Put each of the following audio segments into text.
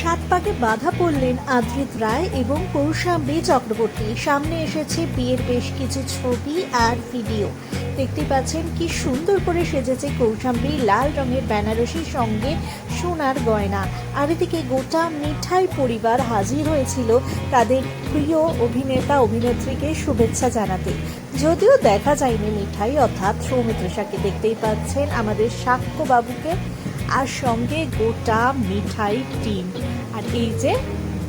সাত পাকে বাধা পড়লেন আদ্রিত রায় এবং কৌশাম্বী চক্রবর্তী। সামনে এসেছে বিয়ের বেশ কিছু ছবি আর ভিডিও। দেখতে পাচ্ছেন কি সুন্দর করে সেজেছে কৌশাম্বী লাল রঙের বেনারসির সঙ্গে সোনার গয়না। আর এদিকে গোটা মিঠাই পরিবার হাজির হয়েছিল তাদের প্রিয় অভিনেতা, অভিনেত্রীকে শুভেচ্ছা জানাতে। যদিও দেখা যায়নি মিঠাই, অর্থাৎ সৌমিত্রসাকে দেখতেই পাচ্ছেন আমাদের সাক্ষ্য বাবুকে আর সঙ্গে গোটা মিঠাই টিম। আর এই যে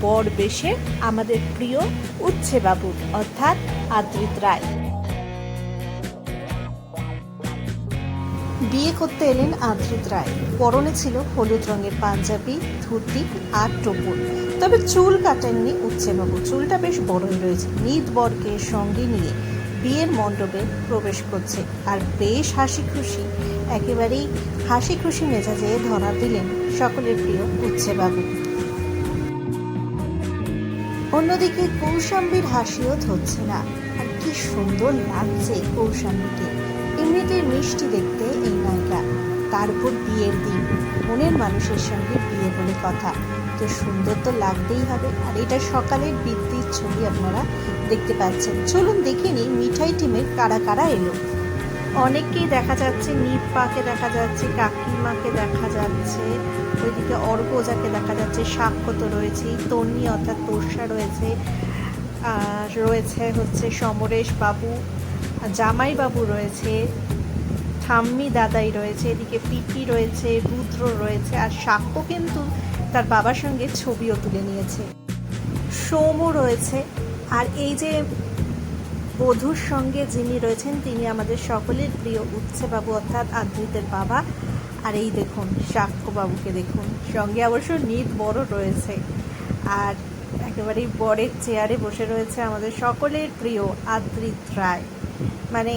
বর বেশে আমাদের প্রিয় উচ্ছে বাবু অর্থাৎ আদ্রিত রায়। বিয়ে করতে এলেন আদ্রিত রায়। পরনে ছিল হলুদ রঙের পাঞ্জাবি, ধুতি আর টোপর। তবে চুল কাটেননি উচ্ছেবাবু। চুলটা বেশ বড়ই রয়েছে। নিদ বরকে সঙ্গে নিয়ে বিয়ের মণ্ডপে প্রবেশ করছে। আর বেশ হাসি খুশি একেবারেই হাসি খুশি মেজাজে ধরা দিলেন সকলের প্রিয় উচ্ছেবাবু। অন্যদিকে কৌশাম্বীর হাসিও ধরছে না। আর কি সুন্দর লাগছে কৌশাম্বীকে। এমনিতে মিষ্টি দেখতে এই নায়িকা। তার উপর বিয়ের দিন। মনের মানুষের সঙ্গে বিয়ে বলে কথা। তো সুন্দর তো লাগতেই হবে। আর এটা সকালের বৃদ্ধির ছবি আপনারা দেখতে পাচ্ছেন। চলুন দেখে নিই মিঠাই টিমের কারা কারা এলো। অনেককেই দেখা যাচ্ছে নিপাকে দেখা যাচ্ছে কাকিমাকে দেখা যাচ্ছে, ওইদিকে অর্গজাকে দেখা যাচ্ছে, সাক্ষ্য তো রয়েছেই, তন্নি অর্থাৎ তোষা রয়েছে, আর রয়েছে হচ্ছে সমরেশ বাবু জামাই বাবু রয়েছে, ঠাম্মি দাদাই রয়েছে, এদিকে পিপি রয়েছে, রুদ্র রয়েছে, আর সাক্ষ্য কিন্তু তার বাবার সঙ্গে ছবিও তুলে নিয়েছে। সোমও রয়েছে, আর এই যে বধূর সঙ্গে যিনি রয়েছেন, তিনি আমাদের সকলের প্রিয় উচ্ছে বাবু অর্থাৎ আদ্রিতের বাবা। আর এই দেখুন বাবুকে দেখুন, সঙ্গে অবশ্য নিত বড় রয়েছে। আর একেবারেই বরের চেয়ারে বসে রয়েছে আমাদের সকলের প্রিয় আদ্রিত রায়। মানে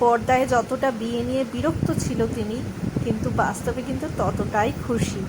পর্দায় যতটা বিয়ে নিয়ে বিরক্ত ছিল তিনি, কিন্তু বাস্তবে কিন্তু ততটাই খুশি।